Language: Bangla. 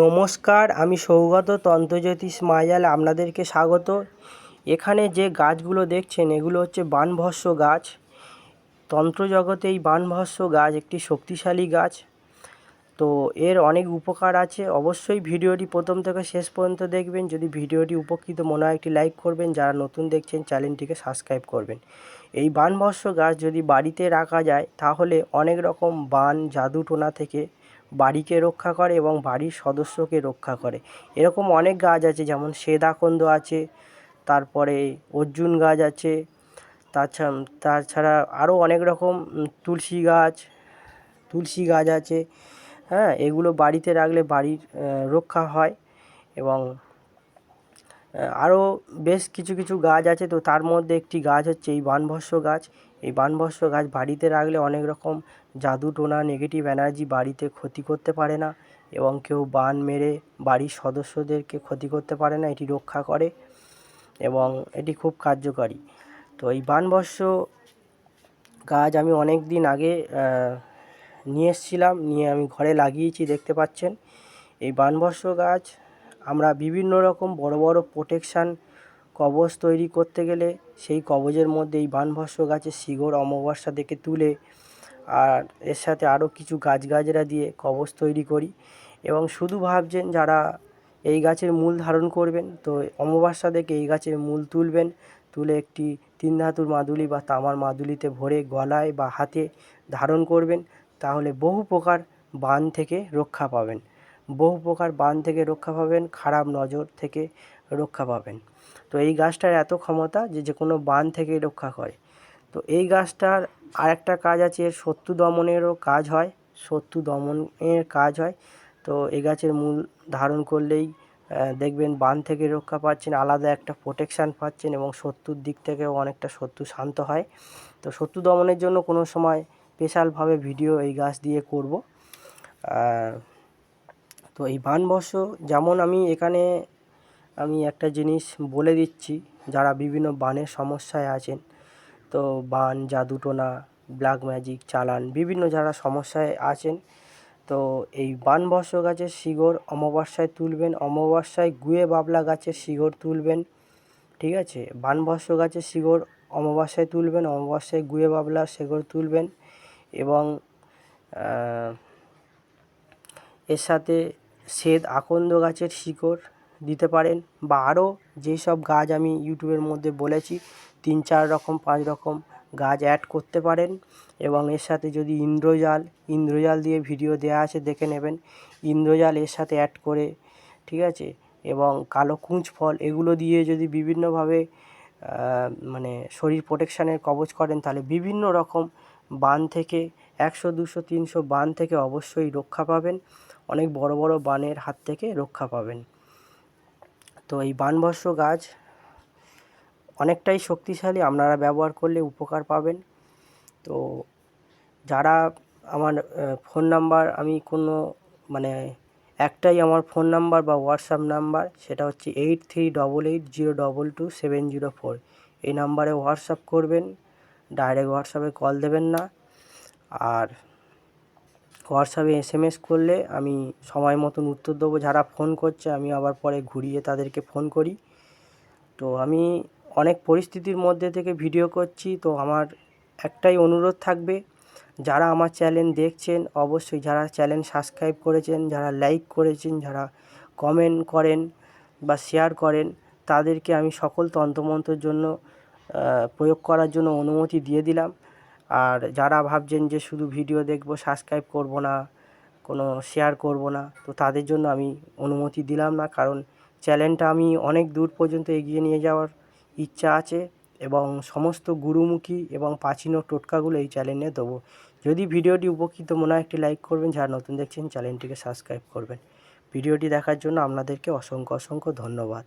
নমস্কার, আমি সৌগত তন্ত্রজ্যোতিষ মায়াজাল আপনাদেরকে স্বাগত। এখানে যে গাছগুলো দেখছেন, এগুলো হচ্ছে বানভস্য গাছ। তন্ত্রজগতে এই বানভস্য গাছ একটি শক্তিশালী গাছ। তো এর অনেক উপকার আছে। অবশ্যই ভিডিওটি প্রথম থেকে শেষ পর্যন্ত দেখবেন। যদি ভিডিওটি উপকৃত মনে হয়, একটি লাইক করবেন। যারা নতুন দেখছেন, চ্যানেলটিকে সাবস্ক্রাইব করবেন। এই বানভস্য গাছ যদি বাড়িতে রাখা যায়, তাহলে অনেক রকম বান জাদু টোনা থেকে বাড়িকে রক্ষা করে এবং বাড়ির সদস্যকে রক্ষা করে। এরকম অনেক গাছ আছে, যেমন সেদাকন্দ আছে, তারপরে অর্জুন গাছ আছে তাছাড়া তাছাড়া আরও অনেক রকম তুলসী গাছ তুলসী গাছ আছে। হ্যাঁ এগুলো বাড়িতে রাখলে বাড়ির রক্ষা হয় এবং আরও বেশ কিছু কিছু গাছ আছে। তো তার মধ্যে একটি গাছ হচ্ছে এই বানভস্য গাছ। এই বানভস্য গাছ বাড়িতে রাখলে অনেক রকম জাদু টোনা নেগেটিভ এনার্জি বাড়িতে ক্ষতি করতে পারে না এবং কেউ বান মেরে বাড়ির সদস্যদেরকে ক্ষতি করতে পারে না, এটি রক্ষা করে এবং এটি খুব কার্যকারী। তো এই বানভস্য গাছ আমি অনেক দিন আগে নিয়ে এসেছিলাম, নিয়ে আমি ঘরে লাগিয়েছি, দেখতে পাচ্ছেন। এই বানভস্য গাছ আমরা বিভিন্ন রকম বড় বড় প্রোটেকশান কবচ তৈরি করতে গেলে সেই কবচের মধ্যে এই বানভস্য গাছের শিকড় অমাবস্যা থেকে তুলে আর এর সাথে আরও কিছু গাছগাছরা দিয়ে কবচ তৈরি করি এবং শুধু ভাবছেন যারা এই গাছের মূল ধারণ করবেন, তো অমাবস্যা থেকে এই গাছের মূল তুলবেন, তুলে একটি তিন ধাতুর মাদুলি বা তামার মাদুলিতে ভরে গলায় বা হাতে ধারণ করবেন, তাহলে বহু প্রকার বান থেকে রক্ষা পাবেন। বহু প্রকার বান থেকে রক্ষা পাবেন, খারাপ নজর থেকে রক্ষা পাবেন। তো এই গাছটার এত ক্ষমতা যে যে কোনো বান থেকে রক্ষা করে তো এই গাছটার আরেকটা কাজ আছে শত্রু দমনেরও কাজ হয়, শত্রু দমনের কাজ হয়। তো এই গাছের মূল ধারণ করলেই দেখবেন বান থেকে রক্ষা পাচ্ছেন, আলাদা একটা প্রোটেকশান পাচ্ছেন এবং শত্রুর দিক থেকেও অনেকটা শত্রু শান্ত হয়। তো শত্রু দমনের জন্য কোনো সময় স্পেশালভাবে ভিডিও এই গাছ দিয়ে করব। তো এই বানবর্ষ যেমন আমি এখানে আমি একটা জিনিস বলে দিচ্ছি, যারা বিভিন্ন বানের সমস্যায় আছেন, তো বান, জাদুটোনা ব্ল্যাক ম্যাজিক চালান, বিভিন্ন যারা সমস্যায় আছেন, তো এই বানবর্ষ গাছের শিকড় অমাবস্যায় তুলবেন, অমাবস্যায় গুয়ে বাবলা গাছের শিকড় তুলবেন, ঠিক আছে? বানবর্ষ গাছের শিকড় অমাবস্যায় তুলবেন, অমাবস্যায় গুয়ে বাবলা শিকড় তুলবেন এবং এর সাথে শ্বেত আকন্দ গাছের শিকড় দিতে পারেন বা আরও যেসব গাছ আমি ইউটিউবের মধ্যে বলেছি, তিন চার রকম, পাঁচ রকম গাছ অ্যাড করতে পারেন এবং এর সাথে যদি ইন্দ্রজাল ইন্দ্রজাল দিয়ে ভিডিও দেওয়া আছে, দেখে নেবেন। ইন্দ্রজাল এর সাথে অ্যাড করে, ঠিক আছে? এবং কালো কুঁচ ফল এগুলো দিয়ে যদি বিভিন্নভাবে মানে শরীর প্রোটেকশানের কবচ করেন, তাহলে বিভিন্ন রকম বান থেকে একশো, দুশো, তিনশো বান থেকে অবশ্যই রক্ষা পাবেন। অনেক বড় বড় বানের হাত থেকে রক্ষা পাবেন। তো এই বানবর্ষ গাছ অনেকটাই শক্তিশালী, আপনারা ব্যবহার করলে উপকার পাবেন। তো যারা আমার ফোন নাম্বার আমি কোনো মানে একটাই আমার ফোন নাম্বার বা হোয়াটসঅ্যাপ নাম্বার সেটা হচ্ছে eight three double eight zero double two seven zero four এই নাম্বারে হোয়াটসঅ্যাপ করবেন ডাইরেক্ট হোয়াটসঅ্যাপে কল দেবেন না। আর হোয়াটসঅ্যাপে এস এম এস করলে আমি সময় মতন উত্তর দেবো। যারা ফোন করছে, আমি আবার পরে ঘুরিয়ে তাদেরকে ফোন করি। তো আমি অনেক পরিস্থিতির মধ্যে থেকে ভিডিও করছি। তো আমার একটাই অনুরোধ থাকবে, যারা আমার চ্যানেল দেখছেন, অবশ্যই যারা চ্যানেল সাবস্ক্রাইব করেছেন, যারা লাইক করেছেন, যারা কমেন্ট করেন বা শেয়ার করেন, তাদেরকে আমি সকল তন্ত্রমন্ত্রের জন্য প্রয়োগ করার জন্য অনুমতি দিয়ে দিলাম। আর যারা ভাবছেন যে শুধু ভিডিও দেখব সাবস্ক্রাইব করব না, কোনো শেয়ার করব না, তো তাদের জন্য আমি অনুমতি দিলাম না। কারণ চ্যানেলটা আমি অনেক দূর পর্যন্ত এগিয়ে নিয়ে যাওয়ার ইচ্ছা আছে এবং সমস্ত গুরুমুখী এবং প্রাচীন টোটকাগুলো এই চ্যানেলে দেবো। যদি ভিডিওটি উপকৃত মনে হয় একটি লাইক করবেন, যারা নতুন দেখছেন চ্যানেলটিকে সাবস্ক্রাইব করবেন। ভিডিওটি দেখার জন্য আপনাদেরকে অসংখ্য অসংখ্য ধন্যবাদ।